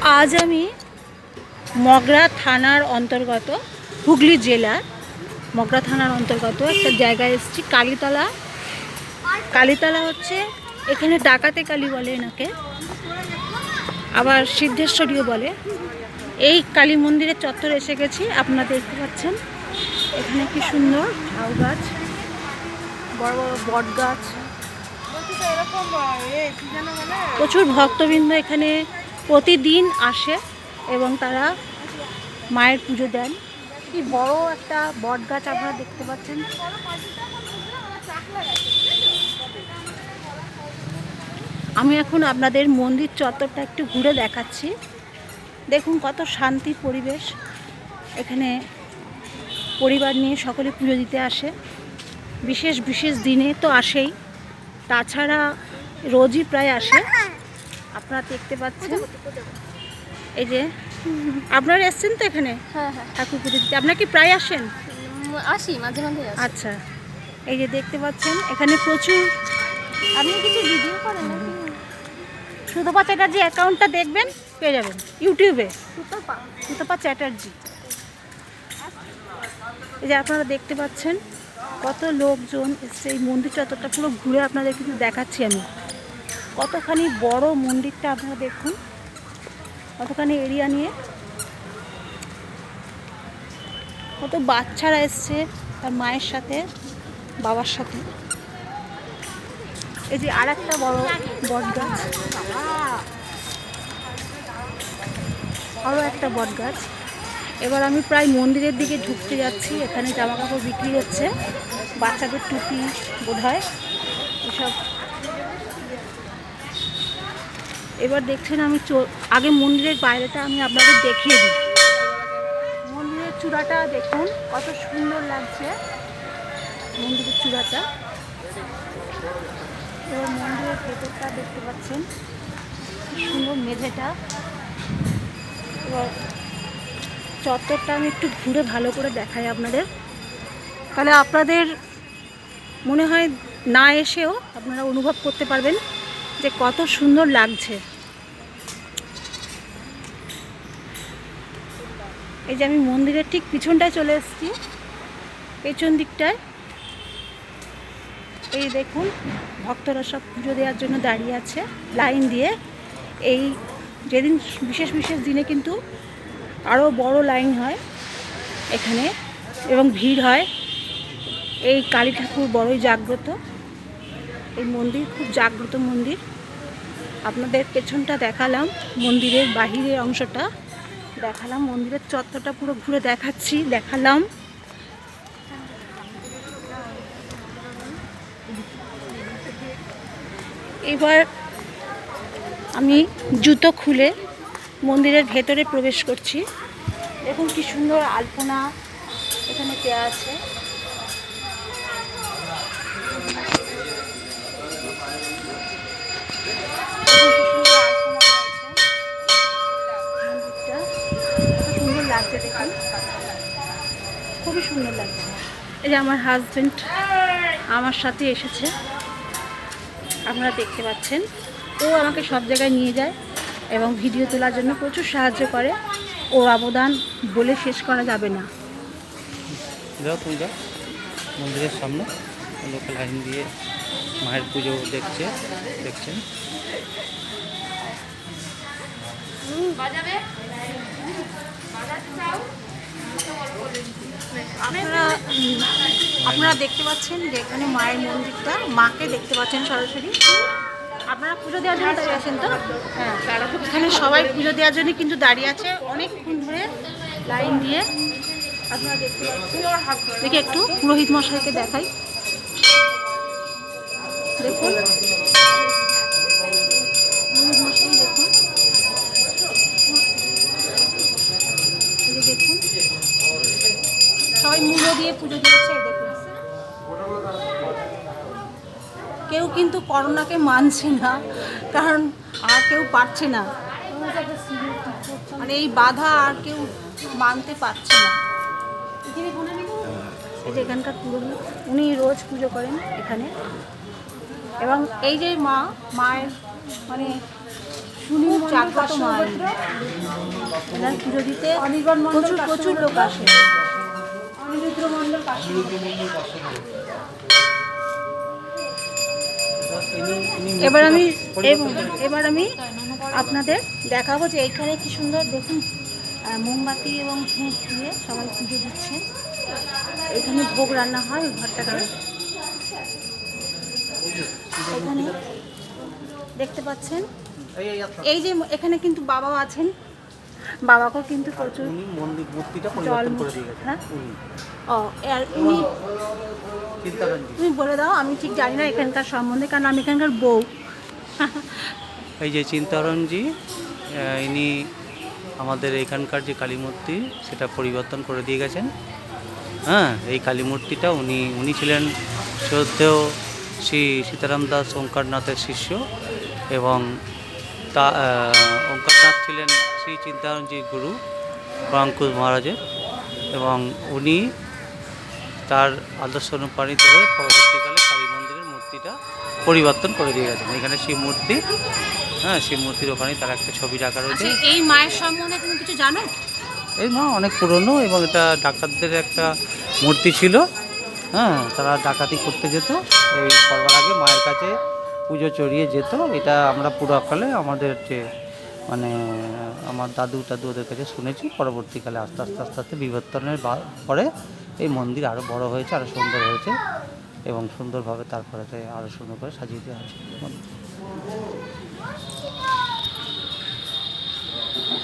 আজ আমি মগরা থানার অন্তর্গত হুগলি জেলার মগরা থানার অন্তর্গত একটা জায়গায় এসেছি, কালীতলা। কালীতলা হচ্ছে এখানে ডাকাতে কালী বলে এনাকে, আবার সিদ্ধেশ্বরীও বলে। এই কালী মন্দিরের চত্বরে এসে গেছি, আপনারা দেখতে পাচ্ছেন এখানে কি সুন্দর ঝাউ গাছ, বড় বড় বট গাছ। প্রচুর ভক্তবৃন্দ এখানে প্রতিদিন আসে এবং তারা মায়ের পুজো দেন। কি বড় একটা বট গাছ আপনারা দেখতে পাচ্ছেন। আমি এখন আপনাদের মন্দির চত্বরটা একটু ঘুরে দেখাচ্ছি। দেখুন কত শান্তির পরিবেশ। এখানে পরিবার নিয়ে সকলে পুজো দিতে আসে। বিশেষ বিশেষ দিনে তো আসেই। তাছাড়া রোজই প্রায় আসে। আপনারা দেখতে পাচ্ছেন। এই যে আপনারা এসছেন তো এখানে? হ্যাঁ হ্যাঁ। ঠাকুর পুজো দিতে। আপনারা কি প্রায় আসেন? আসি মাঝে মাঝে আচ্ছা। এই যে দেখতে পাচ্ছেন এখানে প্রচুর আপনি কিছু ভিডিও করেন সুতপা চ্যাটার্জি অ্যাকাউন্টটা দেখবেন পেয়ে যাবেন। ইউটিউবে সুতো সুতপা। চ্যাটার্জি। এই যে আপনারা দেখতে পাচ্ছেন কত লোকজন এসছে। এই মন্দির চত্বরটা পুরো ঘুরে আপনাদের কিন্তু দেখাচ্ছি আমি। কতখানি বড় মন্দিরটা আপনারা দেখুন। কতখানি এরিয়া নিয়ে। কত বাচ্চারা এসছে তার মায়ের সাথে, বাবার সাথে। এই যে আর একটা বড় বট গাছ আরও একটা বট গাছ এবার আমি প্রায় মন্দিরের দিকে ঢুকতে যাচ্ছি, এখানে জামা কাপড় বিক্রি হচ্ছে। বাচ্চাদের টুপি বোধ হয় এসব এবার দেখছেন আমি আগে মন্দিরের বাইরেটা আমি আপনাদের দেখিয়ে দিই। মন্দিরের চূড়াটা দেখুন, কত সুন্দর লাগছে মন্দিরের চূড়াটা। এবার মন্দিরের ভেতরটা দেখতে পাচ্ছেন সুন্দর মেঝেটা। এবার চত্বরটা আমি একটু ঘুরে ভালো করে দেখাই আপনাদের। তাহলে আপনাদের মনে হয় না এসেও আপনারা অনুভব করতে পারবেন যে কত সুন্দর লাগছে। এই যে আমি মন্দিরের ঠিক পিছনটায় চলে এসেছি। পেছন দিকটায়। এই দেখুন, ভক্তরা সব পুজো দেওয়ার জন্য দাঁড়িয়ে আছে, লাইন দিয়ে। এই যেদিন বিশেষ বিশেষ দিনে কিন্তু আরও বড় লাইন হয় এখানে, এবং ভিড় হয়। এই কালী ঠাকুর বড়ই জাগ্রত। এই মন্দির খুব জাগ্রত মন্দির। আপনাদের পেছনটা দেখালাম, মন্দিরের বাহিরের অংশটা। দেখালাম, মন্দিরের চত্বরটা পুরো ঘুরে দেখাচ্ছি, দেখালাম। এবার আমি জুতো খুলে মন্দিরের ভেতরে প্রবেশ করছি। দেখুন কি সুন্দর আলপনা এখানে দেওয়া আছে। খুবই সুন্দর লাগছে। এই যে আমার হাজবেন্ড আমার সাথে এসেছে। আপনারা দেখতে পাচ্ছেন। ও আমাকে সব জায়গায় নিয়ে যায় এবং ভিডিও তোলার জন্য প্রচুর সাহায্য করে। ওর অবদান বলে শেষ করা যাবে না। যাও তুমি যাও। মন্দিরের সামনে। লোকে লাইন দিয়ে মায়ের পুজো দেখছে দেখছেন। আপনারা আপনারা দেখতে পাচ্ছেন যে এখানে মায়ের মন্দিরটা, মাকে দেখতে পাচ্ছেন সরাসরি। আপনারা পুজো দেওয়ার জন্য দাঁড়িয়ে আছেন তো? হ্যাঁ এখানে সবাই পুজো দেওয়ার জন্য কিন্তু দাঁড়িয়ে আছে। অনেকক্ষণ ধরে লাইন দিয়ে আপনারা দেখতে পাচ্ছেন। দেখি একটু পুরোহিত মশাইকে দেখাই। দেখুন পুরোহিত মশাই দেখুন এই যে দেখুন দিয়ে পুজো দিয়েছে কেউ কিন্তু করোনাকে মানছে না, কারণ আর কেউ পারছে না। মানে এই বাধা আর কেউ মানতে পারছে না। এখানকার পুরোহিত, উনি রোজ পুজো করেন এখানে। এবং এই যে মা, মায়ের মানে খুব জাগ্রত মা এনার পুজো দিতে প্রচুর প্রচুর লোক আসে। এবার আমি এবার আমি আপনাদের দেখাবো যে এইখানে কি সুন্দর দেখুন মোমবাতি এবং ধূপ দিয়ে সবাই পুজো দিচ্ছে এখানে ভোগ রান্না হয় ওই ঘরটাতে এখানে দেখতে পাচ্ছেন, এই যে এখানে কিন্তু বাবাও আছেন। বাবাকেও কিন্তু প্রচুর মন্দির মূর্তিটা পরিবর্তন করে দিয়ে হ্যাঁ? ও আর উনি তুমি বলে দাও আমি ঠিক জানি না এখানকার সম্বন্ধে কারণ আমি এখানকার বউ। এই যে চিন্তারঞ্জি ইনি আমাদের এখানকার যে কালী মূর্তি সেটা পরিবর্তন করে দিয়ে গেছেন। হ্যাঁ এই কালী মূর্তিটা উনি উনি ছিলেন শ্রদ্ধেয় শ্রী সীতারাম দাস ওঙ্কারনাথের শিষ্য এবং তা ওঙ্কারনাথ ছিলেন শ্রী চিন্তারঞ্জির গুরু পরাঙ্কুশ মহারাজের এবং উনি তার আদর্শ অনুপ্রাণিত হয়ে পরবর্তীকালে কালী মন্দিরের মূর্তিটা পরিবর্তন করে দিয়ে গেছেন। এখানে শিব মূর্তি হ্যাঁ শিব মূর্তির ওখানে তার একটা ছবি রাখা রয়েছে। আচ্ছা এই মায়ের সম্বন্ধে তুমি কিছু জানো? এই মা অনেক পুরনো এবং এটা ডাকাতদের একটা মূর্তি ছিল। হ্যাঁ তারা ডাকাতি করতে যেত এই করবার আগে মায়ের কাছে পুজো চড়িয়ে যেত। এটা আমরা পুরাকালে আমাদের যে মানে আমার দাদু টাদু ওদের কাছে শুনেছি, পরবর্তীকালে আস্তে আস্তে আস্তে আস্তে বিবর্তনের পরে এই মন্দির আরও বড় হয়েছে আরও সুন্দর হয়েছে এবং সুন্দরভাবে তারপরে আরও সুন্দর করে সাজিয়ে দেওয়া হয়েছে।